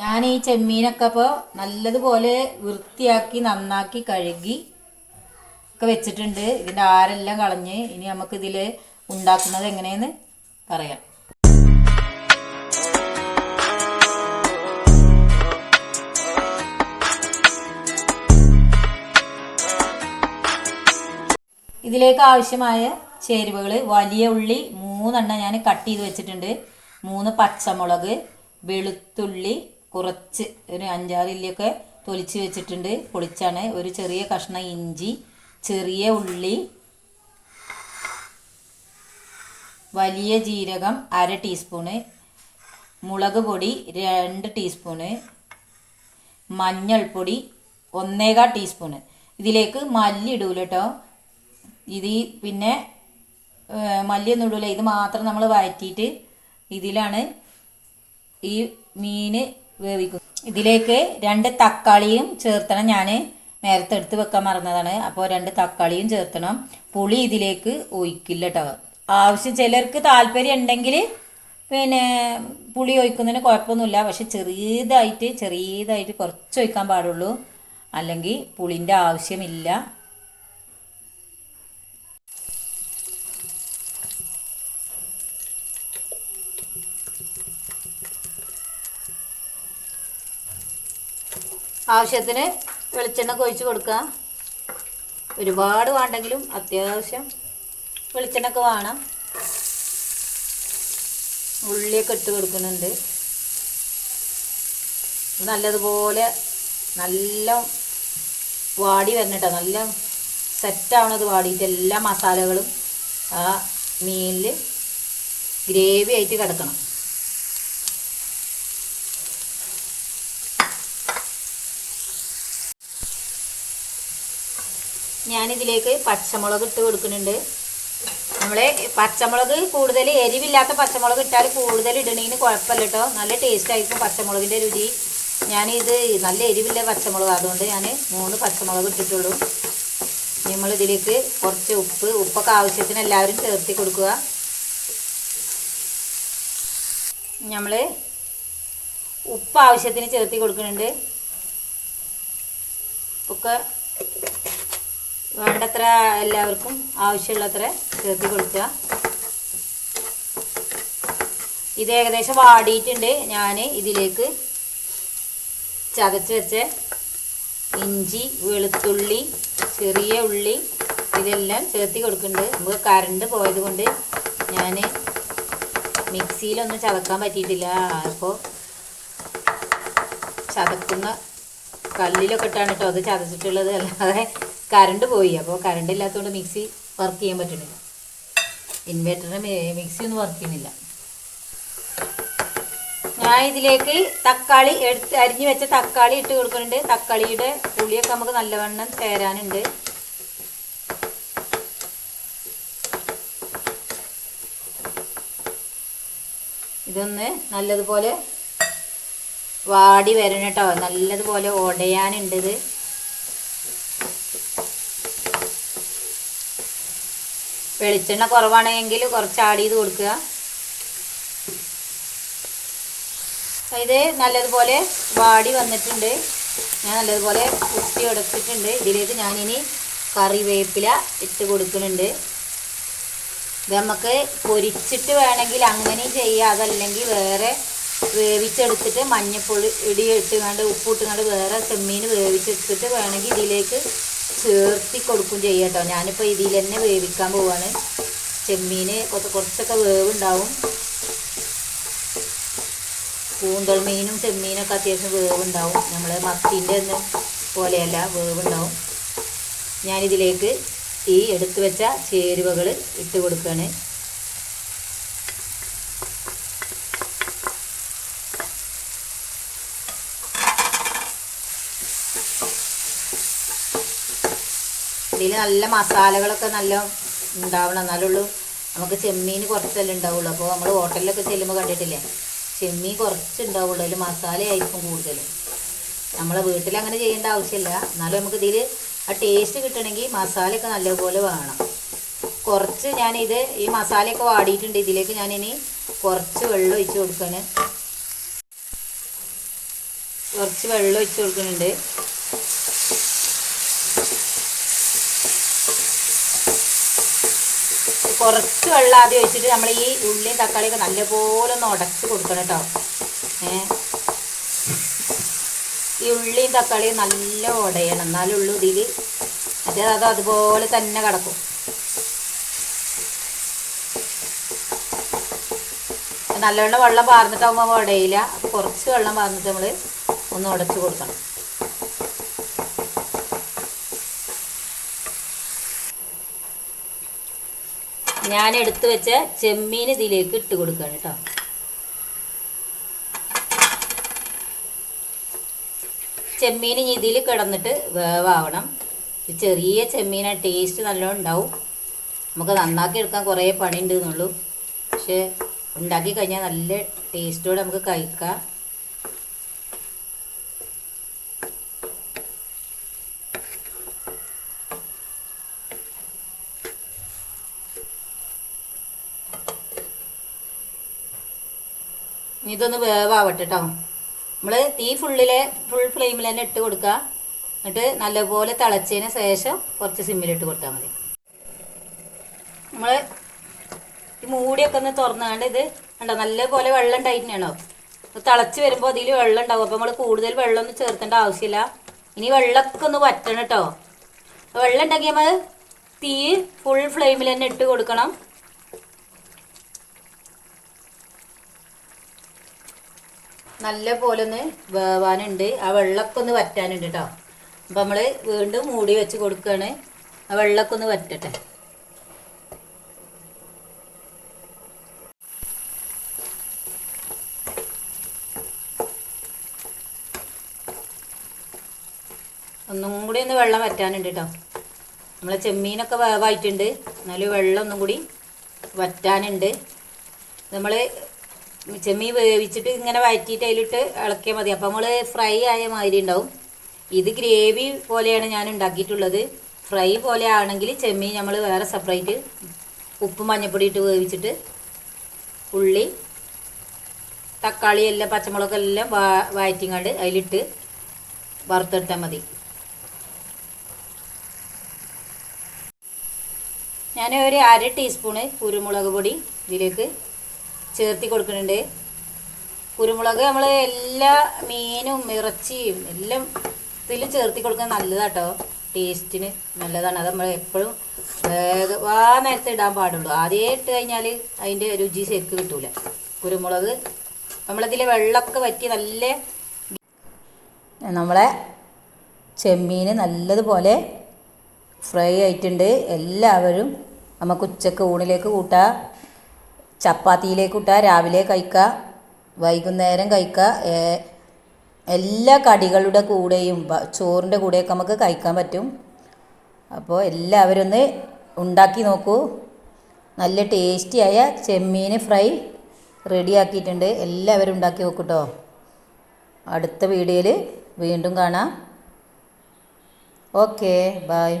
ഞാൻ ഈ ചെമ്മീനൊക്കെ അപ്പോൾ നല്ലതുപോലെ വൃത്തിയാക്കി നന്നാക്കി കഴുകി ഒക്കെ വെച്ചിട്ടുണ്ട്. ഇതിന്റെ ആരെല്ലാം കളഞ്ഞ് ഇനി നമുക്ക് ഇതിൽ ഉണ്ടാക്കുന്നത് എങ്ങനെയെന്ന് പറയാം. ഇതിലേക്ക് ആവശ്യമായ ചേരുവകൾ വലിയ ഉള്ളി മൂന്നെണ്ണം ഞാൻ കട്ട് ചെയ്ത് വെച്ചിട്ടുണ്ട്. മൂന്ന് പച്ചമുളക് വെളുത്തുള്ളി കുറച്ച് ഒരു അഞ്ചാറ് ഇല്ലിയൊക്കെ തൊലിച്ച് വെച്ചിട്ടുണ്ട്. പൊളിച്ചാണ്. ഒരു ചെറിയ കഷ്ണം ഇഞ്ചി ചെറിയ ഉള്ളി വലിയ ജീരകം അര ടീസ്പൂണ് മുളക് പൊടി രണ്ട് ടീസ്പൂണ് മഞ്ഞൾപ്പൊടി ഒന്നേകാ ടീസ്പൂണ്. ഇതിലേക്ക് മല്ലി ഇടൂല കേട്ടോ ഇത് പിന്നെ മല്ലിയൊന്നും ഇടൂല. ഇത് മാത്രം നമ്മൾ വഴറ്റിയിട്ട് ഇതിലാണ് ഈ മീൻ വേവിക്കും. ഇതിലേക്ക് രണ്ട് തക്കാളിയും ചേർത്തണം. ഞാൻ നേരത്തെ എടുത്ത് വെക്കാൻ മറന്നതാണ്. അപ്പോൾ രണ്ട് തക്കാളിയും ചേർത്തണം. പുളി ഇതിലേക്ക് ഒഴിക്കില്ല കേട്ടോ ആവശ്യം ചിലർക്ക് താല്പര്യം ഉണ്ടെങ്കിൽ പിന്നെ പുളി ഒഴിക്കുന്നതിന് കുഴപ്പമൊന്നുമില്ല. പക്ഷെ ചെറിയതായിട്ട് ചെറിയതായിട്ട് കുറച്ച് ഒഴിക്കാൻ പാടുള്ളൂ. അല്ലെങ്കിൽ പുളിന്റെ ആവശ്യമില്ല. ആവശ്യത്തിന് വെളിച്ചെണ്ണ കൊഴിച്ച് കൊടുക്കുക. ഒരുപാട് വേണ്ടെങ്കിലും അത്യാവശ്യം വെളിച്ചെണ്ണ വേണം. ഉള്ളിയൊക്കെ ഇട്ട് കൊടുക്കുന്നുണ്ട്. നല്ലതുപോലെ നല്ല വാടി വരണട്ടോ. നല്ല സെറ്റാവണത് വാടിയിട്ട് എല്ലാ മസാലകളും ആ മീനിൽ ഗ്രേവി ആയിട്ട് കിടക്കണം. ഞാനിതിലേക്ക് പച്ചമുളക് ഇട്ട് കൊടുക്കുന്നുണ്ട്. നമ്മൾ പച്ചമുളക് കൂടുതൽ എരിവില്ലാത്ത പച്ചമുളക് ഇട്ടാൽ കൂടുതൽ ഇടണമെങ്കിൽ കുഴപ്പമില്ല കേട്ടോ. നല്ല ടേസ്റ്റ് ആയിരിക്കും പച്ചമുളകിന്റെ രുചി. ഞാനിത് നല്ല എരിവില്ല പച്ചമുളക് അതുകൊണ്ട് ഞാൻ മൂന്ന് പച്ചമുളക് ഇട്ടിട്ടുള്ളൂ. നമ്മളിതിലേക്ക് കുറച്ച് ഉപ്പ് ഉപ്പൊക്കെ ആവശ്യത്തിന് എല്ലാവരും ചേർത്തി കൊടുക്കുക. നമ്മൾ ഉപ്പ് ആവശ്യത്തിന് ചേർത്തി കൊടുക്കുന്നുണ്ട്. ഉപ്പൊക്കെ വേണ്ടത്ര എല്ലാവർക്കും ആവശ്യമുള്ളത്ര ചേർത്ത് കൊടുക്കുക. ഇത് ഏകദേശം വാടിയിട്ടുണ്ട്. ഞാൻ ഇതിലേക്ക് ചതച്ച് വെച്ച ഇഞ്ചി വെളുത്തുള്ളി ചെറിയ ഉള്ളി ഇതെല്ലാം ചേർത്തി കൊടുക്കുന്നുണ്ട്. നമുക്ക് കറണ്ട് പോയത് കൊണ്ട് ഞാൻ മിക്സിയിലൊന്നും ചതക്കാൻ പറ്റിയിട്ടില്ല. അപ്പോൾ ചതക്കുന്ന കല്ലിലൊക്കെ ഇട്ടാണ് കേട്ടോ അത് ചതച്ചിട്ടുള്ളത്. അല്ലാതെ കറണ്ട് പോയി. അപ്പോൾ കറണ്ട് ഇല്ലാത്തതുകൊണ്ട് മിക്സി വർക്ക് ചെയ്യാൻ പറ്റുന്നില്ല. ഇൻവേർട്ടറിന് മിക്സി ഒന്നും വർക്ക് ചെയ്യുന്നില്ല. ഞാൻ ഇതിലേക്ക് തക്കാളി എടുത്ത് അരിഞ്ഞു വെച്ച തക്കാളി ഇട്ട് കൊടുക്കുന്നുണ്ട്. തക്കാളിയുടെ പുളിയൊക്കെ നമുക്ക് നല്ലവണ്ണം ചേരാനുണ്ട്. ഇതൊന്ന് നല്ലതുപോലെ വാടി വരണം കേട്ടോ. നല്ലതുപോലെ ഉടയാനുണ്ട് ഇത്. വെളിച്ചെണ്ണ കുറവാണെങ്കിൽ കുറച്ച് ആഡ് ചെയ്ത് കൊടുക്കുക. ഇത് നല്ലതുപോലെ വാടി വന്നിട്ടുണ്ട്. ഞാൻ നല്ലതുപോലെ കുത്തി ഉടച്ചിട്ടുണ്ട് ഇതിലേക്ക് ഞാനിനി കറിവേപ്പില ഇട്ട് കൊടുക്കുന്നുണ്ട്. ഇത് നമുക്ക് പൊരിച്ചിട്ട് വേണമെങ്കിൽ അങ്ങനെ ചെയ്യാം. അതല്ലെങ്കിൽ വേറെ വേവിച്ചെടുത്തിട്ട് മഞ്ഞപ്പൊടി ഇടി ഇട്ടുകൊണ്ട് ഉപ്പിട്ടുകൊണ്ട് വേറെ ചെമ്മീൻ വേവിച്ചെടുത്തിട്ട് വേണമെങ്കിൽ ഇതിലേക്ക് ചേർത്തി കൊടുക്കും ചെയ്യാം കേട്ടോ. ഞാനിപ്പോൾ ഇതിൽ തന്നെ വേവിക്കാൻ പോവാണ്. ചെമ്മീന് കുറച്ച് കുറച്ചൊക്കെ വേവുണ്ടാവും. കൂന്തൾ മീനും ചെമ്മീനൊക്കെ അത്യാവശ്യം വേവുണ്ടാവും. നമ്മൾ മത്തിന്റെ ഒന്നും പോലെയല്ല വേവുണ്ടാവും. ഞാനിതിലേക്ക് ഈ എടുത്തു വെച്ച ചേരുവകൾ ഇട്ട് കൊടുക്കുകയാണ് ഇതിൽ നല്ല മസാലകളൊക്കെ നല്ല ഉണ്ടാവണം. എന്നാലുള്ളൂ നമുക്ക് ചെമ്മീൻ കുറച്ചല്ലേ ഉണ്ടാവുള്ളൂ. അപ്പോൾ നമ്മൾ ഹോട്ടലിലൊക്കെ ചെല്ലുമ്പോൾ കണ്ടിട്ടില്ലേ? ചെമ്മീൻ കുറച്ച് ഉണ്ടാവുള്ളൂ അതിൽ മസാലയായിരിക്കും കൂടുതൽ നമ്മളെ വീട്ടിൽ അങ്ങനെ ചെയ്യേണ്ട ആവശ്യമില്ല. എന്നാലും നമുക്ക് ഇതിൽ ആ ടേസ്റ്റ് കിട്ടണമെങ്കിൽ മസാലയൊക്കെ നല്ലപോലെ വേണം. കുറച്ച് ഞാനിത് ഈ മസാലയൊക്കെ വാടിയിട്ടുണ്ട്. ഇതിലേക്ക് ഞാനിനി കുറച്ച് വെള്ളം ഒഴിച്ച് കൊടുക്കാൻ കുറച്ച് വെള്ളം ഒഴിച്ച് കൊടുക്കുന്നുണ്ട്. കുറച്ച് വെള്ളം ആദ്യം ഒഴിച്ചിട്ട് നമ്മൾ ഈ ഉള്ളിയും തക്കാളിയൊക്കെ നല്ലപോലെ ഒന്ന് ഉടച്ച് കൊടുക്കണം കേട്ടോ. ഏ? ഈ ഉള്ളിയും തക്കാളിയും നല്ല ഉടയണം. എന്നാലും ഉള്ളു ഇതിൽ അതായത് അത് അതുപോലെ തന്നെ കിടക്കും. നല്ലവണ്ണം വെള്ളം പാർന്നിട്ടാകുമ്പോൾ ഉടയില്ല കുറച്ച് വെള്ളം പാർന്നിട്ട് നമ്മൾ ഒന്ന് ഉടച്ച് കൊടുക്കണം. ഞാൻ എടുത്തു വെച്ച ചെമ്മീൻ ഇതിലേക്ക് ഇട്ട് കൊടുക്കുകയാണ് കേട്ടോ ചെമ്മീൻ ഇനി ഇതിൽ കിടന്നിട്ട് വേവാവണം. ചെറിയ ചെമ്മീൻ ടേസ്റ്റ് നല്ലോണം ഉണ്ടാവും. നമുക്ക് നന്നാക്കി എടുക്കാൻ കുറേ എന്നുള്ളൂ. പക്ഷേ ഉണ്ടാക്കി കഴിഞ്ഞാൽ നല്ല ടേസ്റ്റോടെ നമുക്ക് കഴിക്കാം. ഇനി ഇതൊന്ന് വേവാവട്ടെ കേട്ടോ നമ്മൾ തീ ഫുള്ളിലെ ഫുൾ ഫ്ലെയിമിൽ തന്നെ ഇട്ട് കൊടുക്കുക എന്നിട്ട് നല്ലപോലെ തിളച്ചതിന് ശേഷം കുറച്ച് സിമ്മിലിട്ട് കൊടുത്താൽ മതി. നമ്മൾ ഈ മൂടിയൊക്കെ ഒന്ന് തുറന്നാണ്ട് ഇത് ഉണ്ടോ നല്ലപോലെ വെള്ളം ഉണ്ടായിട്ടുണ്ടാണോ തിളച്ച് വരുമ്പോൾ അതിൽ വെള്ളം ഉണ്ടാവും. അപ്പോൾ നമ്മൾ കൂടുതൽ വെള്ളം ഒന്നും ചേർത്തേണ്ട ആവശ്യമില്ല. ഇനി വെള്ളമൊക്കെ ഒന്ന് വറ്റണം കേട്ടോ. വെള്ളം ഉണ്ടെങ്കിൽ നമ്മൾ തീ ഫുൾ ഫ്ലെയിമിൽ തന്നെ ഇട്ട് കൊടുക്കണം. നല്ല പോലെ ഒന്ന് വേവാനുണ്ട്. ആ വെള്ളമൊക്കെ ഒന്ന് വറ്റാനുണ്ട് കേട്ടോ അപ്പം നമ്മൾ വീണ്ടും മൂടി വെച്ച് കൊടുക്കുകയാണ് ആ വെള്ളമൊക്കെ ഒന്ന് വറ്റട്ടെ. ഒന്നും കൂടി ഒന്ന് വെള്ളം വറ്റാനുണ്ട് കേട്ടോ നമ്മളെ ചെമ്മീനൊക്കെ വേവായിട്ടുണ്ട്. എന്നാലും വെള്ളം ഒന്നും കൂടി വറ്റാനുണ്ട്. നമ്മൾ ചെമ്മീൻ വേവിച്ചിട്ട് ഇങ്ങനെ വഴറ്റിയിട്ട് അതിലിട്ട് ഇളക്കിയാൽ മതി. അപ്പോൾ നമ്മൾ ഫ്രൈ ആയ മാതിരി ഉണ്ടാവും. ഇത് ഗ്രേവി പോലെയാണ് ഞാൻ ഉണ്ടാക്കിയിട്ടുള്ളത്. ഫ്രൈ പോലെ ആണെങ്കിൽ ചെമ്മീൻ നമ്മൾ വേറെ സെപ്പറേറ്റ് ഉപ്പ് മഞ്ഞപ്പൊടി ഇട്ട് വേവിച്ചിട്ട് ഉള്ളി തക്കാളി എല്ലാം പച്ചമുളക് എല്ലാം വാ വഴറ്റിങ്ങാണ്ട് അതിലിട്ട് വറുത്തെടുത്താൽ മതി. ഞാൻ ഒരു അര ടീസ്പൂണ് കുരുമുളക് പൊടി ഇതിലേക്ക് ചേർത്തി കൊടുക്കുന്നുണ്ട്. കുരുമുളക് നമ്മൾ എല്ലാ മീനും ഇറച്ചിയും എല്ലാം ഇതിൽ ചേർത്തി കൊടുക്കുന്നത് നല്ലതാട്ടോ. ടേസ്റ്റിന് നല്ലതാണ്. അത് നമ്മൾ എപ്പോഴും വേഗം നേരത്തെ ഇടാൻ പാടുള്ളൂ. ആദ്യം ഇട്ട് കഴിഞ്ഞാൽ അതിന്റെ രുചി ശരിക്ക് കിട്ടൂല. കുരുമുളക് നമ്മളതിൽ വെള്ളമൊക്കെ വറ്റി നല്ല നമ്മളെ ചെമ്മീൻ നല്ലതുപോലെ ഫ്രൈ ആയിട്ടുണ്ട്. എല്ലാവരും നമുക്ക് ഉച്ചയ്ക്ക് ഊണിലേക്ക് കൂട്ടാം. ചപ്പാത്തിയിലേക്ക് കൂട്ടുക രാവിലെ കഴിക്കുക വൈകുന്നേരം കഴിക്കുക എല്ലാ കടികളുടെ കൂടെയും ചോറിന്റെ കൂടെയൊക്കെ നമുക്ക് കഴിക്കാൻ പറ്റും. അപ്പോൾ എല്ലാവരും ഒന്ന് ഉണ്ടാക്കി നോക്കൂ. നല്ല ടേസ്റ്റിയായ ചെമ്മീൻ ഫ്രൈ റെഡിയാക്കിയിട്ടുണ്ട്. എല്ലാവരും ഉണ്ടാക്കി നോക്കൂട്ടോ. അടുത്ത വീഡിയോയിൽ വീണ്ടും കാണാം. Okay bye